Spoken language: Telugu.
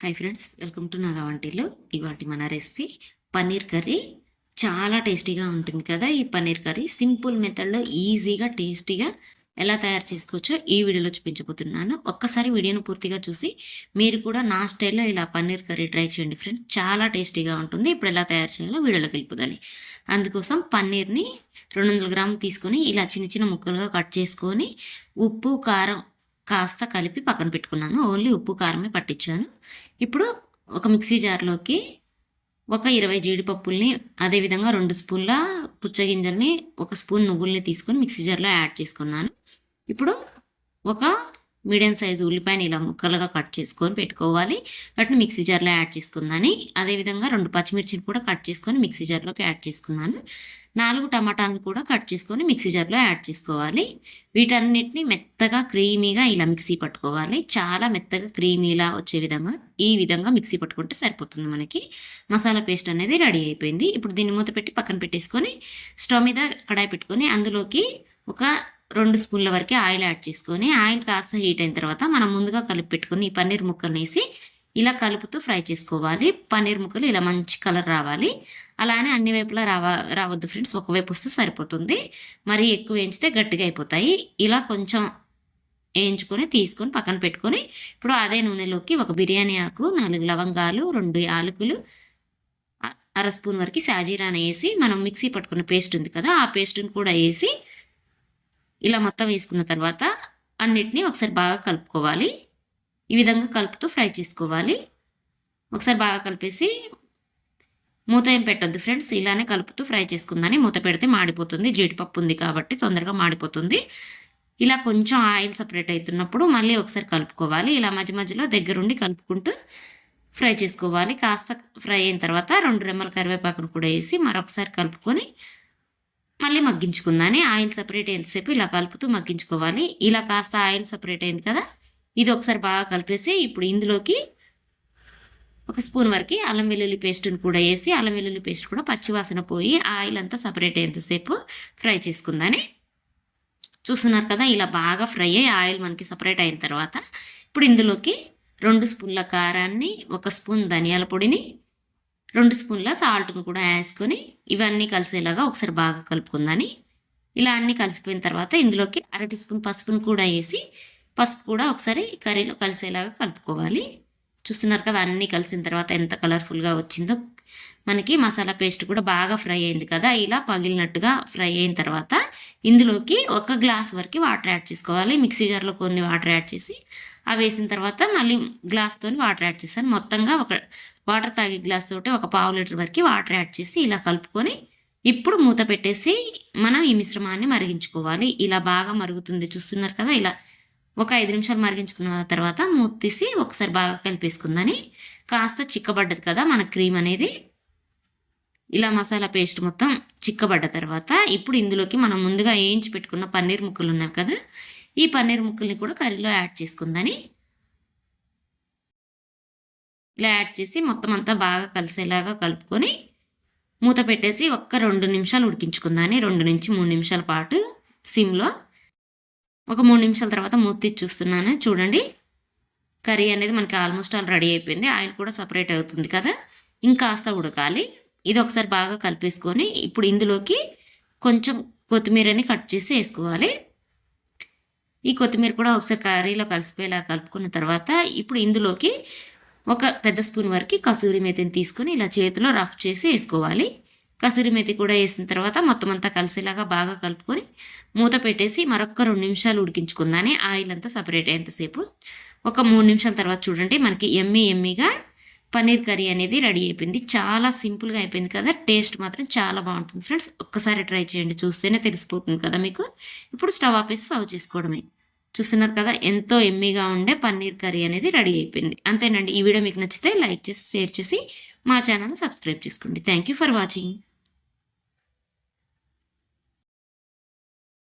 Hi friends welcome to Naga ఇవాటి మన రెసిపీ పన్నీర్ కర్రీ. చాలా టేస్టీగా ఉంటుంది కదా ఈ పన్నీర్ కర్రీ. సింపుల్ మెథడ్లో ఈజీగా టేస్టీగా ఎలా తయారు చేసుకోవచ్చో ఈ వీడియోలో చూపించబోతున్నాను. ఒక్కసారి వీడియోను పూర్తిగా చూసి మీరు కూడా నా స్టైల్లో ఇలా పన్నీర్ కర్రీ ట్రై చేయండి ఫ్రెండ్స్ చాలా టేస్టీగా ఉంటుంది. ఇప్పుడు ఎలా తయారు చేయాలో వీడియోలోకి వెళ్ళిపోదాలి అందుకోసం పన్నీర్ని రెండు వందల గ్రాములు తీసుకొని ఇలా చిన్న చిన్న ముక్కలుగా కట్ చేసుకొని ఉప్పు కారం కాస్త కలిపి పక్కన పెట్టుకున్నాను. ఓన్లీ ఉప్పు కారమే పట్టించాను. ఇప్పుడు ఒక మిక్సీ జార్లోకి ఒక ఇరవై జీడిపప్పుల్ని అదేవిధంగా రెండు స్పూన్ల పుచ్చగింజల్ని ఒక స్పూన్ నువ్వుల్ని తీసుకొని మిక్సీ జార్లో యాడ్ చేసుకున్నాను. ఇప్పుడు ఒక మీడియం సైజు ఉల్లిపాయని ఇలా ముక్కలుగా కట్ చేసుకొని పెట్టుకోవాలి. వాటిని మిక్సీ జార్లో యాడ్ చేసుకుందని. అదేవిధంగా రెండు పచ్చిమిర్చిని కూడా కట్ చేసుకొని మిక్సీ జార్లోకి యాడ్ చేసుకున్నాను. నాలుగు టమాటాలను కూడా కట్ చేసుకొని మిక్సీ జార్లో యాడ్ చేసుకోవాలి. వీటన్నిటిని మెత్తగా క్రీమీగా ఇలా మిక్సీ పట్టుకోవాలి. చాలా మెత్తగా క్రీమీలా వచ్చే విధంగా ఈ విధంగా మిక్సీ పట్టుకుంటే సరిపోతుంది మనకి. మసాలా పేస్ట్ అనేది రెడీ అయిపోయింది. ఇప్పుడు దీన్ని మూత పెట్టి పక్కన పెట్టేసుకొని స్టవ్ మీద కడాయి పెట్టుకొని అందులోకి ఒక రెండు స్పూన్ల వరకు ఆయిల్ యాడ్ చేసుకొని ఆయిల్ కాస్త హీట్ అయిన తర్వాత మనం ముందుగా కలిపి పెట్టుకొని ఈ పన్నీర్ ముక్కలు వేసి ఇలా కలుపుతూ ఫ్రై చేసుకోవాలి. పన్నీర్ ముక్కలు ఇలా మంచి కలర్ రావాలి. అలానే అన్ని వైపులా రావ రావద్దు ఫ్రెండ్స్. ఒకవైపు వస్తే సరిపోతుంది. మరి ఎక్కువ వేయించితే గట్టిగా అయిపోతాయి. ఇలా కొంచెం వేయించుకొని తీసుకొని పక్కన పెట్టుకొని ఇప్పుడు అదే నూనెలోకి ఒక బిర్యానీ ఆకు నాలుగు లవంగాలు రెండు యాలకులు అర స్పూన్ వరకు సాజీరాని వేసి మనం మిక్సీ పట్టుకున్న పేస్ట్ ఉంది కదా ఆ పేస్ట్ని కూడా వేసి ఇలా మొత్తం వేసుకున్న తర్వాత అన్నిటినీ ఒకసారి బాగా కలుపుకోవాలి. ఈ విధంగా కలుపుతూ ఫ్రై చేసుకోవాలి. ఒకసారి బాగా కలిపేసి మూత ఏం పెట్టద్దు ఫ్రెండ్స్ ఇలానే కలుపుతూ ఫ్రై చేసుకుందని మూత పెడితే మాడిపోతుంది. జీడిపప్పు ఉంది కాబట్టి తొందరగా మాడిపోతుంది. ఇలా కొంచెం ఆయిల్ సపరేట్ అవుతున్నప్పుడు మళ్ళీ ఒకసారి కలుపుకోవాలి. ఇలా మధ్య మధ్యలో దగ్గరుండి కలుపుకుంటూ ఫ్రై చేసుకోవాలి. కాస్త ఫ్రై అయిన తర్వాత రెండు రెమ్మల కరివేపాకును కూడా వేసి మరొకసారి కలుపుకొని మళ్ళీ మగ్గించుకుందాని. ఆయిల్ సపరేట్ ఎంతసేపు ఇలా కలుపుతూ మగ్గించుకోవాలి. ఇలా కాస్త ఆయిల్ సపరేట్ అయింది కదా ఇది ఒకసారి బాగా కలిపేసి ఇప్పుడు ఇందులోకి ఒక స్పూన్ వరకు అల్లం వెల్లుల్లి పేస్ట్ని కూడా వేసి అల్లం వెల్లుల్లి పేస్ట్ కూడా పచ్చివాసన పోయి ఆయిల్ అంతా సపరేట్ అయ్యేంతసేపు ఫ్రై చేసుకుందని. చూస్తున్నారు కదా ఇలా బాగా ఫ్రై అయ్యి ఆయిల్ మనకి సపరేట్ అయిన తర్వాత ఇప్పుడు ఇందులోకి రెండు స్పూన్ల కారాన్ని ఒక స్పూన్ ధనియాల పొడిని రెండు స్పూన్ల సాల్ట్ను కూడా వేసుకొని ఇవన్నీ కలిసేలాగా ఒకసారి బాగా కలుపుకుందని. ఇలా అన్నీ కలిసిపోయిన తర్వాత ఇందులోకి అరటి స్పూన్ పసుపును కూడా వేసి పసుపు కూడా ఒకసారి కర్రీలో కలిసేలాగా కలుపుకోవాలి. చూస్తున్నారు కదా అన్నీ కలిసిన తర్వాత ఎంత కలర్ఫుల్గా వచ్చిందో. మనకి మసాలా పేస్ట్ కూడా బాగా ఫ్రై అయింది కదా ఇలా పగిలినట్టుగా ఫ్రై అయిన తర్వాత ఇందులోకి ఒక గ్లాస్ వరకు వాటర్ యాడ్ చేసుకోవాలి. మిక్సీ జార్లో కొన్ని వాటర్ యాడ్ చేసి అవి వేసిన తర్వాత మళ్ళీ గ్లాస్తో వాటర్ యాడ్ చేశాను. మొత్తంగా ఒక వాటర్ తాగే గ్లాస్ తోటి ఒక పావు లీటర్ వరకు వాటర్ యాడ్ చేసి ఇలా కలుపుకొని ఇప్పుడు మూత పెట్టేసి మనం ఈ మిశ్రమాన్ని మరిగించుకోవాలి. ఇలా బాగా మరుగుతుంది. చూస్తున్నారు కదా ఇలా ఒక ఐదు నిమిషాలు మరిగించుకున్న తర్వాత మూత తీసి ఒకసారి బాగా కలిపేసుకుందని కాస్త చిక్కబడ్డది కదా మన క్రీమ్ అనేది. ఇలా మసాలా పేస్ట్ మొత్తం చిక్కబడ్డ తర్వాత ఇప్పుడు ఇందులోకి మనం ముందుగా వేయించి పెట్టుకున్న పన్నీర్ ముక్కలు ఉన్నాయి కదా ఈ పన్నీర్ ముక్కల్ని కూడా కర్రీలో యాడ్ చేసుకుందని. ఇలా యాడ్ చేసి మొత్తం అంతా బాగా కలిసేలాగా కలుపుకొని మూత పెట్టేసి ఒక్క రెండు నిమిషాలు ఉడికించుకుందాని రెండు నుంచి మూడు నిమిషాల పాటు సిమ్లో ఒక మూడు నిమిషాల తర్వాత మూతి చూస్తున్నాను. చూడండి. కర్రీ అనేది మనకి ఆల్మోస్ట్ ఆల్ రెడీ అయిపోయింది. ఆయిల్ కూడా సపరేట్ అవుతుంది కదా. ఇంకాస్త ఉడకాలి. ఇది ఒకసారి బాగా కలిపేసుకొని ఇప్పుడు ఇందులోకి కొంచెం కొత్తిమీరని కట్ చేసి వేసుకోవాలి. ఈ కొత్తిమీర కూడా ఒకసారి కర్రీలో కలిసిపోయేలా కలుపుకున్న తర్వాత ఇప్పుడు ఇందులోకి ఒక పెద్ద స్పూన్ వరకు కసూరి మేతిని తీసుకొని ఇలా చేతిలో రఫ్ చేసి వేసుకోవాలి. కసూరి మేతి కూడా వేసిన తర్వాత మొత్తం అంతా కలిసేలాగా బాగా కలుపుకొని మూత పెట్టేసి మరొక రెండు నిమిషాలు ఉడికించుకుందానే ఆయిల్ అంతా సపరేట్ అయ్యేంతసేపు ఒక మూడు నిమిషాల తర్వాత చూడండి మనకి ఎమ్మి ఎమ్మిగా పన్నీర్ కర్రీ అనేది రెడీ అయిపోయింది. చాలా సింపుల్గా అయిపోయింది కదా టేస్ట్ మాత్రం చాలా బాగుంటుంది ఫ్రెండ్స్. ఒక్కసారి ట్రై చేయండి చూస్తేనే తెలిసిపోతుంది కదా మీకు. ఇప్పుడు స్టవ్ ఆపేసి సర్వ్ చేసుకోవడమే. చూస్తున్నారు కదా ఎంతో ఎమ్మీగా ఉండే పన్నీర్ కర్రీ అనేది రెడీ అయిపోయింది. అంతేనండి ఈ వీడియో మీకు నచ్చితే లైక్ చేసి షేర్ చేసి మా ఛానల్ సబ్స్క్రైబ్ చేసుకోండి. Thank you for watching.